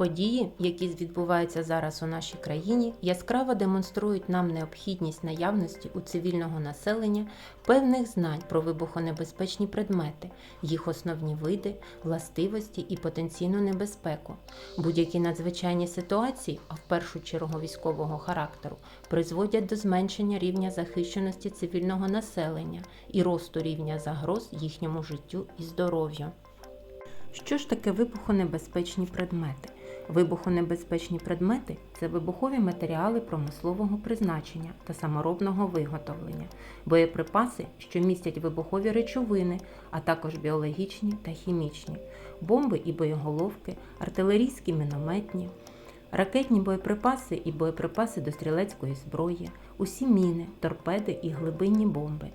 Події, які відбуваються зараз у нашій країні, яскраво демонструють нам необхідність наявності у цивільного населення певних знань про вибухонебезпечні предмети, їх основні види, властивості і потенційну небезпеку. Будь-які надзвичайні ситуації, а в першу чергу військового характеру, призводять до зменшення рівня захищеності цивільного населення і росту рівня загроз їхньому життю і здоров'ю. Що ж таке вибухонебезпечні предмети? Вибухонебезпечні предмети це вибухові матеріали промислового призначення та саморобного виготовлення, боєприпаси, що містять вибухові речовини, а також біологічні та хімічні, бомби і боєголовки, артилерійські мінометні, ракетні боєприпаси і боєприпаси до стрілецької зброї, усі міни, торпеди і глибинні бомби,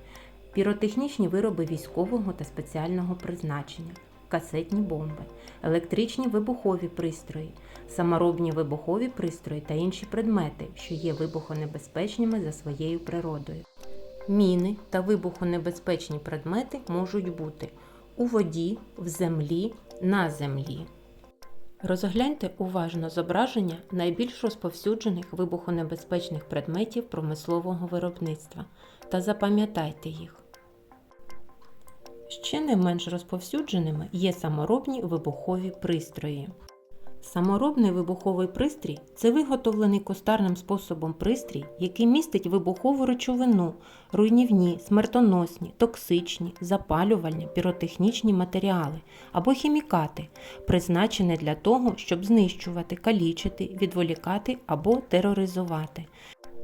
піротехнічні вироби військового та спеціального призначення касетні бомби, електричні вибухові пристрої, саморобні вибухові пристрої та інші предмети, що є вибухонебезпечними за своєю природою. Міни та вибухонебезпечні предмети можуть бути у воді, в землі, на землі. Розгляньте уважно зображення найбільш розповсюджених вибухонебезпечних предметів промислового виробництва та запам'ятайте їх. Ще не менш розповсюдженими є саморобні вибухові пристрої. Саморобний вибуховий пристрій це виготовлений кустарним способом пристрій, який містить вибухову речовину, руйнівні, смертоносні, токсичні, запалювальні, піротехнічні матеріали або хімікати, призначені для того, щоб знищувати, калічити, відволікати або тероризувати.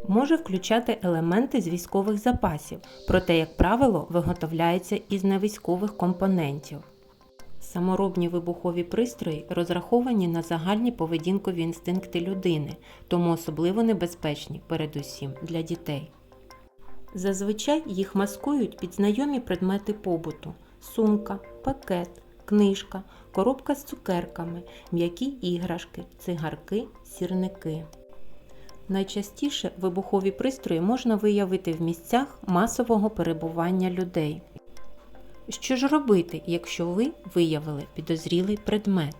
Може включати елементи з військових запасів, проте, як правило, виготовляється із невійськових компонентів. Саморобні вибухові пристрої розраховані на загальні поведінкові інстинкти людини, тому особливо небезпечні, передусім для дітей. Зазвичай їх маскують під знайомі предмети побуту: сумка, пакет, книжка, коробка з цукерками, м'які іграшки, цигарки, сірники. Найчастіше вибухові пристрої можна виявити в місцях масового перебування людей. Що ж робити, якщо ви виявили підозрілий предмет?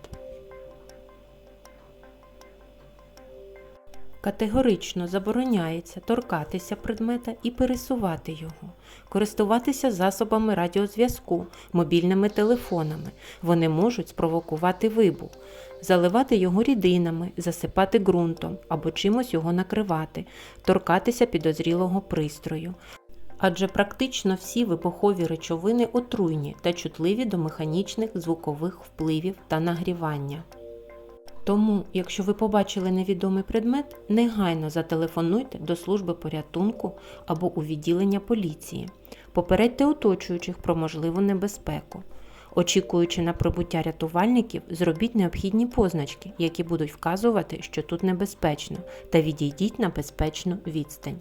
Категорично забороняється торкатися предмета і пересувати його, користуватися засобами радіозв'язку, мобільними телефонами. Вони можуть спровокувати вибух, заливати його рідинами, засипати ґрунтом або чимось його накривати, торкатися підозрілого пристрою. Адже практично всі вибухові речовини отруйні та чутливі до механічних звукових впливів та нагрівання. Тому, якщо ви побачили невідомий предмет, негайно зателефонуйте до служби порятунку або у відділення поліції. Попередьте оточуючих про можливу небезпеку. Очікуючи на прибуття рятувальників, зробіть необхідні позначки, які будуть вказувати, що тут небезпечно, та відійдіть на безпечну відстань.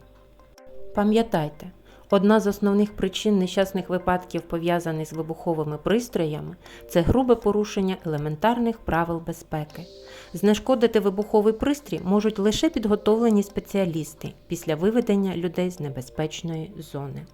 Пам'ятайте, одна з основних причин нещасних випадків, пов'язаних з вибуховими пристроями, це грубе порушення елементарних правил безпеки. Знешкодити вибуховий пристрій можуть лише підготовлені спеціалісти після виведення людей з небезпечної зони.